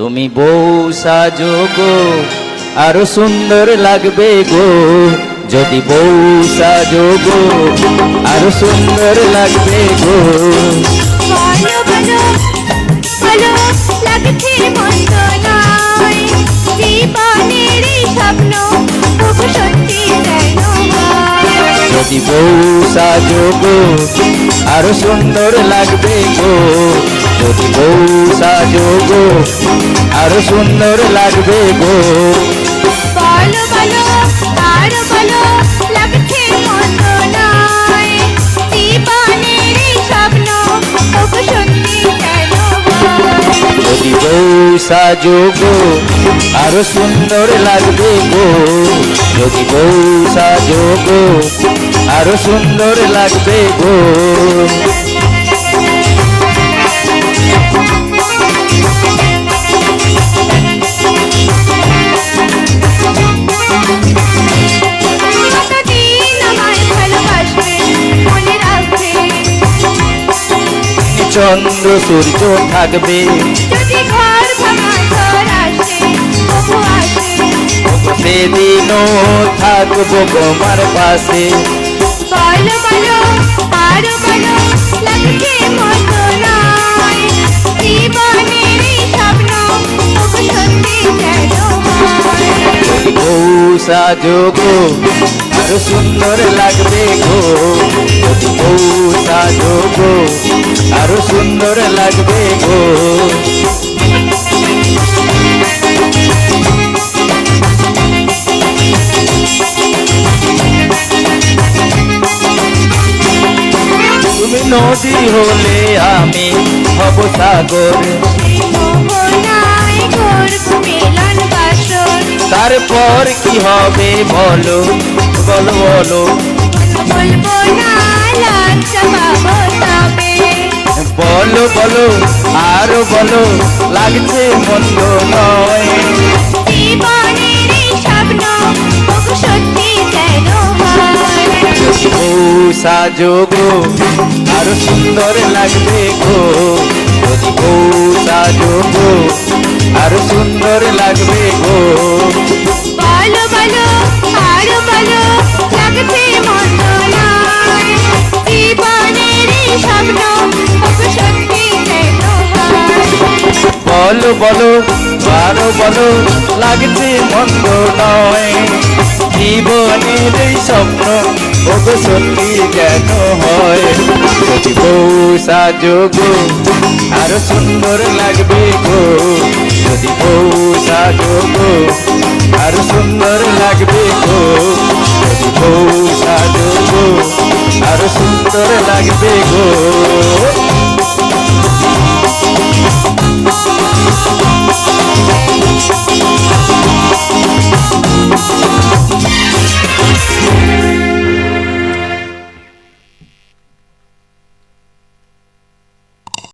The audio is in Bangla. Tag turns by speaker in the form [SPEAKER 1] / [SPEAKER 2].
[SPEAKER 1] তুমি বউ সাজো গো আরও সুন্দর লাগবে গো। যদি বউ সাজো গো আরও সুন্দর লাগবে গো। যদি বউ সাজো গো আরও সুন্দর লাগবে গো। যদি বউ সাজো গো আরও সুন্দর লাগবে গো।
[SPEAKER 2] বলো বলো আরও বলো লাগছে মন্দ নয় জীবনের স্বপ্ন তবু সত্যি যেন
[SPEAKER 1] যদি বউ সাজো গো আরও সুন্দর লাগবে গো। যদি বউ সাজো গো আরও সুন্দর লাগবে গো। চন্দ্র সূর্য থাকবে। সেদিনও থাকব তোমার পাশে।
[SPEAKER 2] বলো বলো আরও বলো লাগছে মতো নয়। জীবনের স্বপ্ন সত্যি যেন হয়।
[SPEAKER 1] যদি বউ সাজো গো আরও সুন্দর লাগবে গো বউ সাজো গো আরও সুন্দর লাগবে গো তুমি নদী হলে আমি হব সাগর তারপর কি হবে বলো? বলো বলো।
[SPEAKER 2] বলব
[SPEAKER 1] বলো বলো, আরও বলো, লাগছে মন্দ নয়।
[SPEAKER 2] জীবনের তবু সত্যি
[SPEAKER 1] গো আরও সুন্দর লাগবে গো। যদি বউ সাজো গো আরও সুন্দর লাগবে গো।
[SPEAKER 2] বলো বলো আরও বলো, লাগছে মন্দ নয়। জীবনের এই স্বপ্ন
[SPEAKER 1] ওগো সত্যি যেন হয়। যদি বউ আরও সুন্দর লাগবে গো। যদি বউ সাজো গো আরও সুন্দর লাগবে গো। যদি বউ সাজো গো আরও সুন্দর লাগবে গো